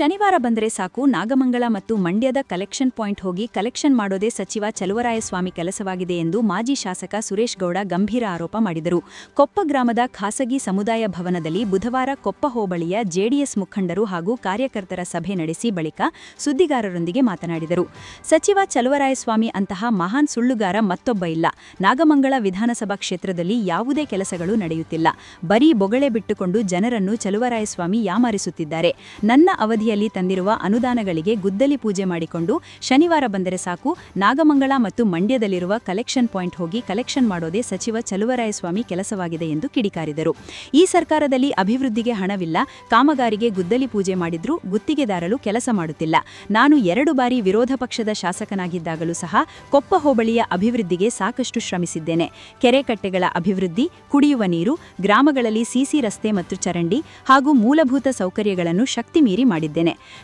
ಶನಿವಾರ ಬಂದರೆ ಸಾಕು. ನಾಗಮಂಗಲ ಮತ್ತು ಮಂಡ್ಯದ ಕಲೆಕ್ಷನ್ ಪಾಯಿಂಟ್ ಹೋಗಿ ಕಲೆಕ್ಷನ್ ಮಾಡೋದೇ ಸಚಿವ ಚಲುವರಾಯಸ್ವಾಮಿ ಕೆಲಸವಾಗಿದೆ ಎಂದು ಮಾಜಿ ಶಾಸಕ ಸುರೇಶ್ ಗೌಡ ಗಂಭೀರ ಆರೋಪ ಮಾಡಿದರು. ಕೊಪ್ಪ ಗ್ರಾಮದ ಖಾಸಗಿ ಸಮುದಾಯ ಭವನದಲ್ಲಿ ಬುಧವಾರ ಕೊಪ್ಪ ಹೋಬಳಿಯ ಜೆಡಿಎಸ್ ಮುಖಂಡರು ಹಾಗೂ ಕಾರ್ಯಕರ್ತರ ಸಭೆ ನಡೆಸಿ ಬಳಿಕ ಸುದ್ದಿಗಾರರೊಂದಿಗೆ ಮಾತನಾಡಿದರು. ಸಚಿವ ಚಲುವರಾಯಸ್ವಾಮಿ ಅಂತಹ ಮಹಾನ್ ಸುಳ್ಳುಗಾರ ಮತ್ತೊಬ್ಬ ಇಲ್ಲ. ನಾಗಮಂಗಲ ವಿಧಾನಸಭಾ ಕ್ಷೇತ್ರದಲ್ಲಿ ಯಾವುದೇ ಕೆಲಸಗಳು ನಡೆಯುತ್ತಿಲ್ಲ. ಬರೀ ಬೊಗಳೆ ಬಿಟ್ಟುಕೊಂಡು ಜನರನ್ನು ಚಲುವರಾಯಸ್ವಾಮಿ ಯಾಮಾರಿಸುತ್ತಿದ್ದಾರೆ. ನನ್ನ ಅವಧಿಯಲ್ಲಿ ತಂದಿರುವ ಅನುದಾನಗಳಿಗೆ ಗುದ್ದಲಿ ಪೂಜೆ ಮಾಡಿಕೊಂಡು ಶನಿವಾರ ಬಂದರೆ ಸಾಕು. ನಾಗಮಂಗಲ ಮತ್ತು ಮಂಡ್ಯದಲ್ಲಿರುವ ಕಲೆಕ್ಷನ್ ಪಾಯಿಂಟ್ ಹೋಗಿ ಕಲೆಕ್ಷನ್ ಮಾಡೋದೇ ಸಚಿವ ಚಲುವರಾಯಸ್ವಾಮಿ ಕೆಲಸವಾಗಿದೆ ಎಂದು ಕಿಡಿಕಾರಿದರು. ಈ ಸರ್ಕಾರದಲ್ಲಿ ಅಭಿವೃದ್ಧಿಗೆ ಹಣವಿಲ್ಲ. ಕಾಮಗಾರಿಗೆ ಗುದ್ದಲಿ ಪೂಜೆ ಮಾಡಿದ್ರೂ ಗುತ್ತಿಗೆದಾರರು ಕೆಲಸ ಮಾಡುತ್ತಿಲ್ಲ. ನಾನು ಎರಡು ಬಾರಿ ವಿರೋಧ ಪಕ್ಷದ ಶಾಸಕನಾಗಿದ್ದಾಗಲೂ ಸಹ ಕೊಪ್ಪ ಹೋಬಳಿಯ ಅಭಿವೃದ್ಧಿಗೆ ಸಾಕಷ್ಟು ಶ್ರಮಿಸಿದ್ದೇನೆ. ಕೆರೆ ಕಟ್ಟೆಗಳ ಅಭಿವೃದ್ಧಿ, ಕುಡಿಯುವ ನೀರು, ಗ್ರಾಮಗಳಲ್ಲಿ ಸಿಸಿ ರಸ್ತೆ ಮತ್ತು ಚರಂಡಿ ಹಾಗೂ ಮೂಲಭೂತ ಸೌಕರ್ಯಗಳನ್ನು ಶಕ್ತಿ ಮೀರಿ ಮಾಡಿದ್ದೇನೆ.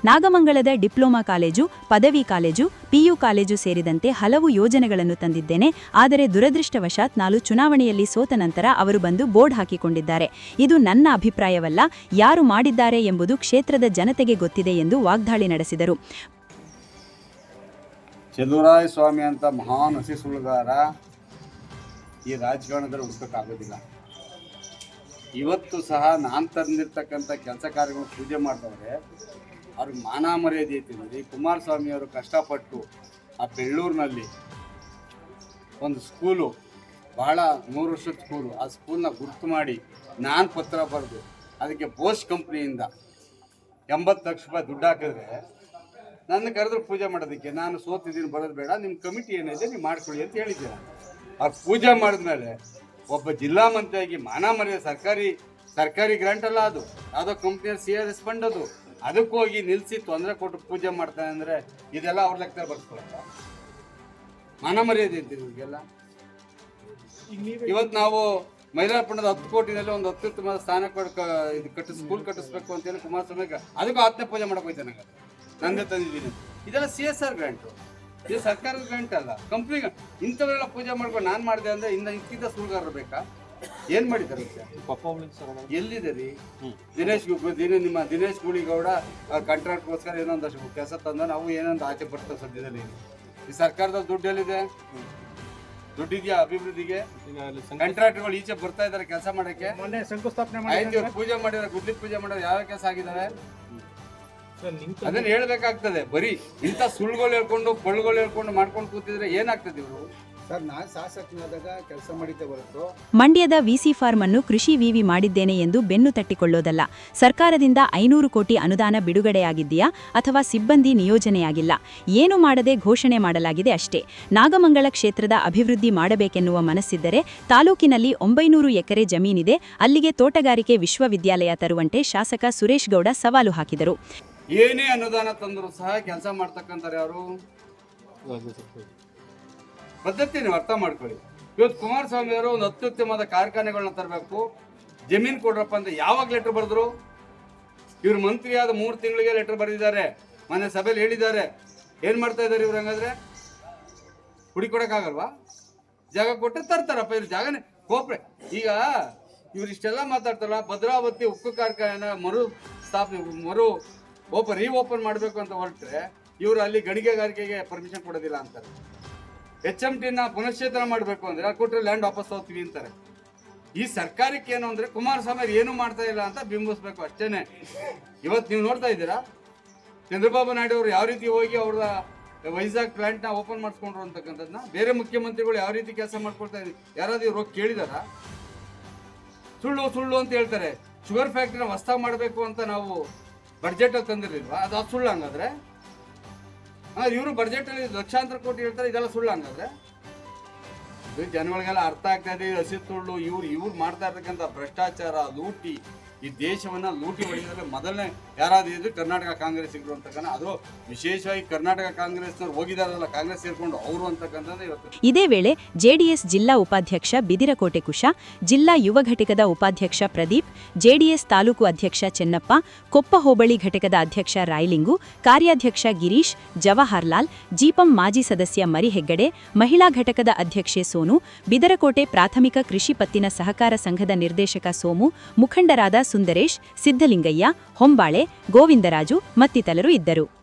ನಾಗಮಂಗಲದ ಡಿಪ್ಲೊಮಾ ಕಾಲೇಜು, ಪದವಿ ಕಾಲೇಜು, ಪಿಯು ಕಾಲೇಜು ಸೇರಿದಂತೆ ಹಲವು ಯೋಜನೆಗಳನ್ನು ತಂದಿದ್ದೇನೆ. ಆದರೆ ದುರದೃಷ್ಟವಶಾತ್ ನಾನು ಚುನಾವಣೆಯಲ್ಲಿ ಸೋತ ನಂತರ ಅವರು ಬಂದು ಬೋರ್ಡ್ ಹಾಕಿಕೊಂಡಿದ್ದಾರೆ. ಇದು ನನ್ನ ಅಭಿಪ್ರಾಯವಲ್ಲ, ಯಾರು ಮಾಡಿದ್ದಾರೆ ಎಂಬುದು ಕ್ಷೇತ್ರದ ಜನತೆಗೆ ಗೊತ್ತಿದೆ ಎಂದು ವಾಗ್ದಾಳಿ ನಡೆಸಿದರು. ಚಲುವರಾಯ ಸ್ವಾಮಿ ಅಂತ ಮಹಾನ್ ಹಸಿ ಸುಳ್ಳುಗಾರ ಈ ರಾಜಕಾರಣದಲ್ಲಿ ಹುಡ್ಕೋಕ್ಕಾಗೋದಿಲ್ಲ. ಇವತ್ತು ಸಹ ನಾನು ತಂದಿರ್ತಕ್ಕಂಥ ಕೆಲಸ ಕಾರ್ಯಗಳು ಪೂಜೆ ಮಾಡಿದವ್ರೆ ಅವ್ರಿಗೆ ಮಾನ ಮರ್ಯಾದೆ ಐತಿ ನೋಡಿ. ಕುಮಾರಸ್ವಾಮಿ ಅವರು ಕಷ್ಟಪಟ್ಟು ಆ ಬೆಳ್ಳೂರಿನಲ್ಲಿ ಒಂದು ಸ್ಕೂಲು ಬಹಳ ಮೂರು ವರ್ಷದ ಸ್ಕೂಲು ಆ ಸ್ಕೂಲ್ನ ಗುರ್ತು ಮಾಡಿ ನಾನು ಪತ್ರ ಬರೆದು ಅದಕ್ಕೆ ಬೋಸ್ ಕಂಪ್ನಿಯಿಂದ ಎಂಬತ್ತು ಲಕ್ಷ ರೂಪಾಯಿ ದುಡ್ಡು ಹಾಕಿದ್ರೆ ನನ್ನ ಕರೆದ್ರು ಪೂಜೆ ಮಾಡೋದಕ್ಕೆ. ನಾನು ಸೋತಿದ್ದೀನಿ, ಬರೋದು ಬೇಡ. ನಿಮ್ಮ ಕಮಿಟಿ ಏನಿದೆ ನೀವು ಮಾಡ್ಕೊಳ್ಳಿ ಅಂತ ಹೇಳಿದ್ದೆ ಆ ಪೂಜೆ ಮಾಡಿದ್ಮೇಲೆ ಒಬ್ಬ ಜಿಲ್ಲಾ ಮಂತ್ರಿಯಾಗಿ ಮಾನ ಮರ್ಯಾದೆ ಸರ್ಕಾರಿ ಸರ್ಕಾರಿ ಗ್ರಾಂಟ್ ಅಲ್ಲ ಅದು. ಯಾವುದೋ ಕಂಪ್ನಿಯ ಸಿ ಆರ್ ಎಸ್ ಫಂಡ್ ಅದು. ಅದಕ್ಕೆ ಹೋಗಿ ನಿಲ್ಲಿಸಿ ತೊಂದರೆ ಕೊಟ್ಟು ಪೂಜೆ ಮಾಡ್ತಾನೆ ಅಂದರೆ ಇದೆಲ್ಲ ಅವ್ರ ಲೆಕ್ಕ ಬರ್ಸ್ಕೊಳತ್ತ ಮಾನ ಮರ್ಯಾದೆ ಇರ್ತೀವಿ ಇವ್ರಿಗೆಲ್ಲ ಇವತ್ತು ನಾವು ಮೈಲಾರಪಟ್ಟಣದ ಹತ್ತು ಕೋಟಿನಲ್ಲಿ ಒಂದು ಅತ್ಯುತ್ತಮ ಸ್ಥಾನ ಕೊಡ್ ಇದು ಕಟ್ಟಿಸ್ ಸ್ಕೂಲ್ ಕಟ್ಟಿಸ್ಬೇಕು ಅಂತೇಳಿ ಕುಮಾರಸ್ವಾಮಿ ಅದಕ್ಕೂ ಆತ್ಮ ಪೂಜೆ ಮಾಡಕ್ ಹೋಯ್ತಾನೆ ನಂಗೆ ನಂದೇ ತಂದಿದ್ದೀನಿ. ಇದೆಲ್ಲ ಸಿ ಎಸ್ ಆರ್ ಗ್ರಾಂಟು ಇದು ಸರ್ಕಾರದ ಗ್ರಾಂಟ್ ಅಲ್ಲ. ಕಂಪ್ನಿಗೆ ಇಂಥವರೆಲ್ಲ ಪೂಜೆ ಮಾಡ್ಕೊಂಡು ನಾನು ಮಾಡಿದೆ ಅಂದ್ರೆ ಇನ್ನ ಇಂತಿದ್ದ ಸುಳ್ಗಾರರು ಬೇಕಾ? ಏನ್ ಮಾಡಿದ್ದಾರೆ? ಎಲ್ಲಿದೆ ರೀ? ದಿನೇಶ್ ಗು- ದಿನ ನಿಮ್ಮ ದಿನೇಶ್ ಗುಳಿಗೌಡ ಕಾಂಟ್ರಾಕ್ಟ್ಗೋಸ್ಕರ ಏನೊಂದಷ್ಟು ಕೆಲಸ ತಂದ ನಾವು ಏನೊಂದು ಆಚೆ ಬರ್ತದೆ ಸದ್ಯದಲ್ಲಿ ಈ ಸರ್ಕಾರದ ದುಡ್ಡು ಎಲ್ಲಿದೆ? ದುಡ್ಡಿದ್ಯಾ ಅಭಿವೃದ್ಧಿಗೆ? ಕಾಂಟ್ರಾಕ್ಟ್ಗಳು ಈಚೆ ಬರ್ತಾ ಇದಾರೆ ಕೆಲಸ ಮಾಡಕ್ಕೆ. ಮೊನ್ನೆ ಶಂಕುಸ್ಥಾಪನೆ ಪೂಜೆ ಮಾಡಿದ್ರೆ ಗುದ್ಲಿ ಪೂಜೆ ಮಾಡಿದ್ರೆ ಯಾವ ಕೆಲಸ ಆಗಿದ್ದಾರೆ ಅದನ್ನ ಹೇಳ್ಬೇಕಾಗ್ತದೆ. ಬರೀ ಇಂಥ ಸುಳ್ಳುಗಳು ಹೇಳ್ಕೊಂಡು ಪಳ್ಳುಗಳು ಹೇಳ್ಕೊಂಡು ಮಾಡ್ಕೊಂಡು ಕೂತಿದ್ರೆ ಏನಾಗ್ತದೆ ಇವರು? ಸರ್ ನಾನು ಶಾಸಕನಾದಾಗ ಕೆಲಸ ಮಾಡಿದ್ದೆ ಹೊರತು ಮಂಡ್ಯದ ವಿಸಿ ಫಾರ್ಮ್ ಅನ್ನು ಕೃಷಿ ವಿವಿ ಮಾಡಿದ್ದೇನೆ ಎಂದು ಬೆನ್ನು ತಟ್ಟಿಕೊಳ್ಳೋದಲ್ಲ. ಸರ್ಕಾರದಿಂದ ಐನೂರು ಕೋಟಿ ಅನುದಾನ ಬಿಡುಗಡೆಯಾಗಿದೆಯಾ ಅಥವಾ ಸಿಬ್ಬಂದಿ ನಿಯೋಜನೆಯಾಗಿಲ್ಲ? ಏನು ಮಾಡದೆ ಘೋಷಣೆ ಮಾಡಲಾಗಿದೆ ಅಷ್ಟೇ. ನಾಗಮಂಗಲ ಕ್ಷೇತ್ರದ ಅಭಿವೃದ್ಧಿ ಮಾಡಬೇಕೆನ್ನುವ ಮನಸ್ಸಿದ್ದರೆ ತಾಲೂಕಿನಲ್ಲಿ ಒಂಬೈನೂರು ಎಕರೆ ಜಮೀನಿದೆ. ಅಲ್ಲಿಗೆ ತೋಟಗಾರಿಕೆ ವಿಶ್ವವಿದ್ಯಾಲಯ ತರುವಂತೆ ಶಾಸಕ ಸುರೇಶ್ ಗೌಡ ಸವಾಲು ಹಾಕಿದರು. ಏನೇ ಅನುದಾನ ತಂದರೂ ಸಹ ಕೆಲಸ ಮಾಡ್ತಕ್ಕಂಥ ಯಾರು? ಪದ್ಧತಿ ನೀವು ಅರ್ಥ ಮಾಡ್ಕೊಳ್ಳಿ. ಇವತ್ತು ಕುಮಾರಸ್ವಾಮಿ ಅವರು ಒಂದು ಅತ್ಯುತ್ತಮವಾದ ಕಾರ್ಖಾನೆಗಳನ್ನ ತರಬೇಕು. ಜಮೀನು ಕೊಡ್ರಪ್ಪ ಅಂತ ಯಾವಾಗ ಲೆಟರ್ ಬರೆದ್ರು? ಇವ್ರು ಮಂತ್ರಿಯಾದ ಮೂರು ತಿಂಗಳಿಗೆ ಲೆಟರ್ ಬರೆದಿದ್ದಾರೆ. ಮನೆ ಸಭೆಯಲ್ಲಿ ಹೇಳಿದ್ದಾರೆ. ಏನು ಮಾಡ್ತಾ ಇದ್ದಾರೆ ಇವ್ರು ಹಂಗಾದ್ರೆ? ಹುಡಿ ಕೊಡಕ್ಕಾಗಲ್ವಾ? ಜಾಗ ಕೊಟ್ಟರೆ ತರ್ತಾರಪ್ಪ. ಇವ್ರು ಜಾಗನೇ ಕೋಪ್ರೆ. ಈಗ ಇವ್ರು ಇಷ್ಟೆಲ್ಲ ಮಾತಾಡ್ತಾರಲ್ಲ, ಭದ್ರಾವತಿ ಉಕ್ಕು ಕಾರ್ಖಾನೆ ಮರು ಸ್ಥಾಪನೆ ಮರು ಓಪನ್ ರೀ ಓಪನ್ ಮಾಡಬೇಕು ಅಂತ ಹೊರಟ್ರೆ ಇವರು ಅಲ್ಲಿ ಗಣಿಗೆಗಾರಿಕೆಗೆ ಪರ್ಮಿಷನ್ ಕೊಡೋದಿಲ್ಲ ಅಂತಾರೆ. ಎಚ್ ಎಂ ಟಿನ ಪುನಶ್ಚೇತನ ಮಾಡಬೇಕು ಅಂದ್ರೆ ಕೊಟ್ಟರೆ ಲ್ಯಾಂಡ್ ವಾಪಸ್ ಹೋಗ್ತೀವಿ ಅಂತಾರೆ. ಈ ಸರ್ಕಾರಕ್ಕೆ ಏನು ಅಂದ್ರೆ ಕುಮಾರಸ್ವಾಮಿ ಏನು ಮಾಡ್ತಾ ಇಲ್ಲ ಅಂತ ಬಿಂಬಿಸ್ಬೇಕು ಅಷ್ಟೇನೆ. ಇವತ್ತು ನೀವು ನೋಡ್ತಾ ಇದ್ದೀರಾ? ಚಂದ್ರಬಾಬು ನಾಯ್ಡು ಅವರು ಯಾವ ರೀತಿ ಹೋಗಿ ಅವ್ರ ಪ್ಲಾಂಟ್ನ ಓಪನ್ ಮಾಡಿಸ್ಕೊಂಡ್ರು ಅಂತಕ್ಕಂಥದ್ದನ್ನ ಬೇರೆ ಮುಖ್ಯಮಂತ್ರಿಗಳು ಯಾವ ರೀತಿ ಕೆಲಸ ಮಾಡ್ಕೊಳ್ತಾ ಇದ್ದಾರೆ ಯಾರಾದ್ರೂ ಇವ್ರು ಕೇಳಿದಾರ? ಸುಳ್ಳು ಸುಳ್ಳು ಅಂತ ಹೇಳ್ತಾರೆ. ಶುಗರ್ ಫ್ಯಾಕ್ಟ್ರಿನ ಹೊಸ್ದಾಗಿ ಮಾಡಬೇಕು ಅಂತ ನಾವು ಬಡ್ಜೆಟ್ ತಂದಿರ್ಲಿಲ್ವಾ? ಅದು ಅದು ಸುಳ್ಳು ಹಂಗಾದ್ರೆ. ಇವರು ಬಜೆಟ್ ಅಲ್ಲಿ ಲಕ್ಷಾಂತರ ಕೋಟಿ ಹೇಳ್ತಾರೆ, ಇದೆಲ್ಲ ಸುಳ್ಳು ಹಂಗಾದ್ರೆ. ಜನಗಳಿಗೆಲ್ಲ ಅರ್ಥ ಆಗ್ತಾ ಇದೆ ಹಸಿ ಸುಳ್ಳು, ಇವ್ರು ಇವ್ರು ಮಾಡ್ತಾ ಇರ್ತಕ್ಕಂಥ ಭ್ರಷ್ಟಾಚಾರ, ಲೂಟಿ ಈ ದೇಶವನ್ನು ಲೂಟಿ ಹೊಡೆಯೋದ್ರಲ್ಲಿ ಮೊದಲನೇ ಯಾರಾದ್ರೂ ಇದ್ರೆ ಕರ್ನಾಟಕ ಕಾಂಗ್ರೆಸ್ ಇದ್ರು ಅಂತಕ್ಕಂಥ ಅದು ವಿಶೇಷವಾಗಿ ಕರ್ನಾಟಕ ಕಾಂಗ್ರೆಸ್ನವ್ರು ಹೋಗಿದಾರಲ್ಲ, ಕಾಂಗ್ರೆಸ್ ಸೇರ್ಕೊಂಡು ಅವರು ಅಂತಕ್ಕಂಥದ್ದು ಇವತ್ತು. ಇದೇ ವೇಳೆ ಜೆಡಿಎಸ್ ಜಿಲ್ಲಾ ಉಪಾಧ್ಯಕ್ಷ ಬಿದಿರಕೋಟೆ ಕುಶ, ಜಿಲ್ಲಾ ಯುವ ಘಟಕದ ಉಪಾಧ್ಯಕ್ಷ ಪ್ರದೀಪ್, ಜೆಡಿಎಸ್ ತಾಲೂಕು ಅಧ್ಯಕ್ಷ ಚೆನ್ನಪ್ಪ, ಕೊಪ್ಪ ಹೋಬಳಿ ಘಟಕದ ಅಧ್ಯಕ್ಷ ರಾಯ್ಲಿಂಗು, ಕಾರ್ಯಾಧ್ಯಕ್ಷ ಗಿರೀಶ್, ಜವಾಹರ್ಲಾಲ್, ಜಿಪಂ ಮಾಜಿ ಸದಸ್ಯ ಮರಿಹೆಗ್ಗಡೆ, ಮಹಿಳಾ ಘಟಕದ ಅಧ್ಯಕ್ಷೆ ಸೋನು, ಬಿದರಕೋಟೆ ಪ್ರಾಥಮಿಕ ಕೃಷಿ ಪತ್ತಿನ ಸಹಕಾರ ಸಂಘದ ನಿರ್ದೇಶಕ ಸೋಮು, ಮುಖಂಡರಾದ ಸುಂದರೇಶ್ ಸಿದ್ದಲಿಂಗಯ್ಯ ಹೊಂಬಾಳೆ ಗೋವಿಂದರಾಜು ಮತ್ತಿತರರು ಇದ್ದರು.